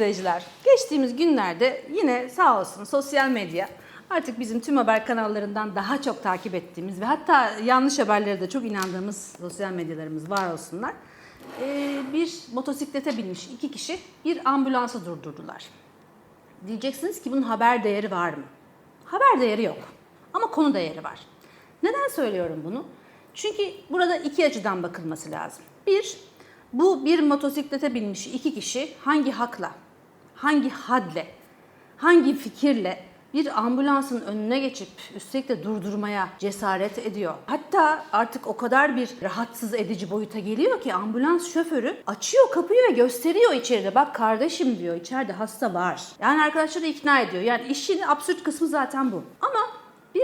izleyiciler, geçtiğimiz günlerde yine sağ olsun sosyal medya artık bizim tüm haber kanallarından daha çok takip ettiğimiz ve hatta yanlış haberlere de çok inandığımız sosyal medyalarımız var olsunlar. Ee, bir motosiklete binmiş iki kişi bir ambulansı durdurdular. Diyeceksiniz ki bunun haber değeri var mı? Haber değeri yok ama konu değeri var. Neden söylüyorum bunu? Çünkü burada iki açıdan bakılması lazım. Bir, bu bir motosiklete binmiş iki kişi hangi hakla, hangi hadle, hangi fikirle bir ambulansın önüne geçip üstelik de durdurmaya cesaret ediyor. Hatta artık o kadar bir rahatsız edici boyuta geliyor ki ambulans şoförü açıyor kapıyı ve gösteriyor içeride. Bak kardeşim diyor içeride hasta var. Yani arkadaşları ikna ediyor. Yani işin absürt kısmı zaten bu. Ama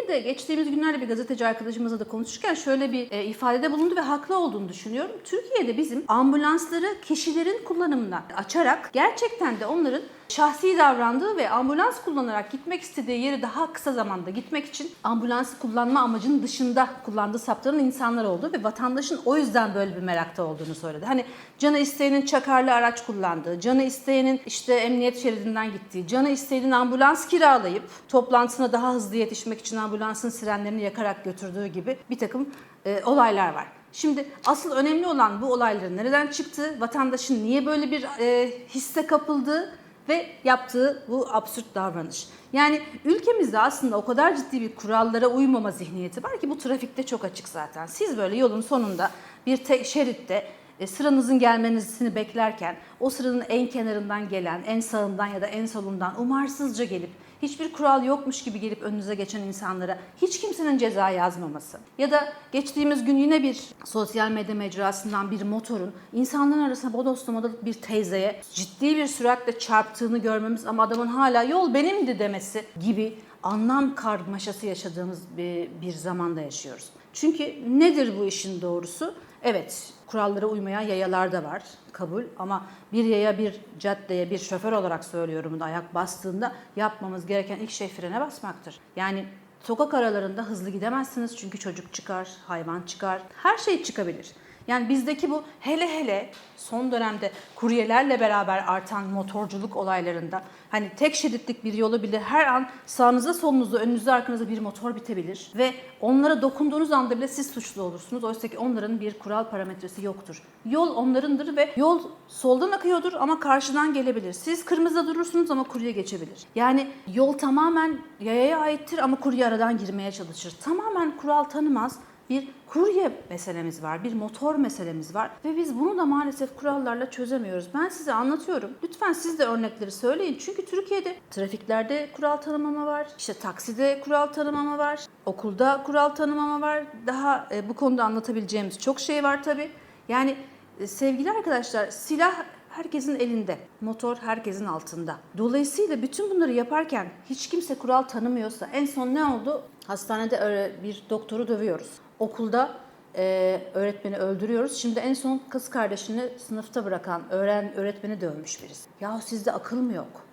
de geçtiğimiz günlerde bir gazeteci arkadaşımızla da konuşurken şöyle bir e, ifadede bulundu ve haklı olduğunu düşünüyorum. Türkiye'de bizim ambulansları kişilerin kullanımına açarak gerçekten de onların şahsi davrandığı ve ambulans kullanarak gitmek istediği yeri daha kısa zamanda gitmek için ambulansı kullanma amacının dışında kullandığı saptanan insanlar oldu ve vatandaşın o yüzden böyle bir merakta olduğunu söyledi. Hani canı isteyenin çakarlı araç kullandığı, canı isteyenin işte emniyet şeridinden gittiği, canı isteyenin ambulans kiralayıp toplantısına daha hızlı yetişmek için ambulansın sirenlerini yakarak götürdüğü gibi bir takım e, olaylar var. Şimdi asıl önemli olan bu olayların nereden çıktığı, vatandaşın niye böyle bir e, hisse kapıldığı ve yaptığı bu absürt davranış. Yani ülkemizde aslında o kadar ciddi bir kurallara uymama zihniyeti var ki bu trafikte çok açık zaten. Siz böyle yolun sonunda bir tek şeritte e, sıranızın gelmesini beklerken o sıranın en kenarından gelen, en sağından ya da en solundan umarsızca gelip hiçbir kural yokmuş gibi gelip önünüze geçen insanlara hiç kimsenin ceza yazmaması ya da geçtiğimiz gün yine bir sosyal medya mecrasından bir motorun insanların arasında bodoslamalı bir teyzeye ciddi bir süratle çarptığını görmemiz ama adamın hala yol benimdi. demesi gibi anlam karmaşası yaşadığımız bir, bir zamanda yaşıyoruz. Çünkü nedir bu işin doğrusu? Evet, kurallara uymayan yayalar da var, kabul. Ama bir yaya bir caddeye bir şoför olarak söylüyorum bunu ayak bastığında yapmamız gereken ilk şey frene basmaktır. Yani sokak aralarında hızlı gidemezsiniz çünkü çocuk çıkar, hayvan çıkar, her şey çıkabilir. Yani bizdeki bu hele hele son dönemde kuryelerle beraber artan motorculuk olaylarında hani tek şeritlik bir yolu bile her an sağınıza solunuzda önünüzde arkanızda bir motor bitebilir ve onlara dokunduğunuz anda bile siz suçlu olursunuz. Oysa ki onların bir kural parametresi yoktur. Yol onlarındır ve yol soldan akıyordur ama karşıdan gelebilir. Siz kırmızıda durursunuz ama kurye geçebilir. Yani yol tamamen yayaya aittir ama kurye aradan girmeye çalışır. Tamamen kural tanımaz bir kurye meselemiz var, bir motor meselemiz var ve biz bunu da maalesef kurallarla çözemiyoruz. Ben size anlatıyorum. Lütfen siz de örnekleri söyleyin. Çünkü Türkiye'de trafiklerde kural tanımama var, işte takside kural tanımama var, okulda kural tanımama var. Daha e, bu konuda anlatabileceğimiz çok şey var tabii. Yani e, sevgili arkadaşlar silah herkesin elinde, motor herkesin altında. Dolayısıyla bütün bunları yaparken hiç kimse kural tanımıyorsa en son ne oldu? Hastanede öyle bir doktoru dövüyoruz. Okulda e, öğretmeni öldürüyoruz. Şimdi en son kız kardeşini sınıfta bırakan öğren öğretmeni dövmüş birisi. Ya sizde akıl mı yok?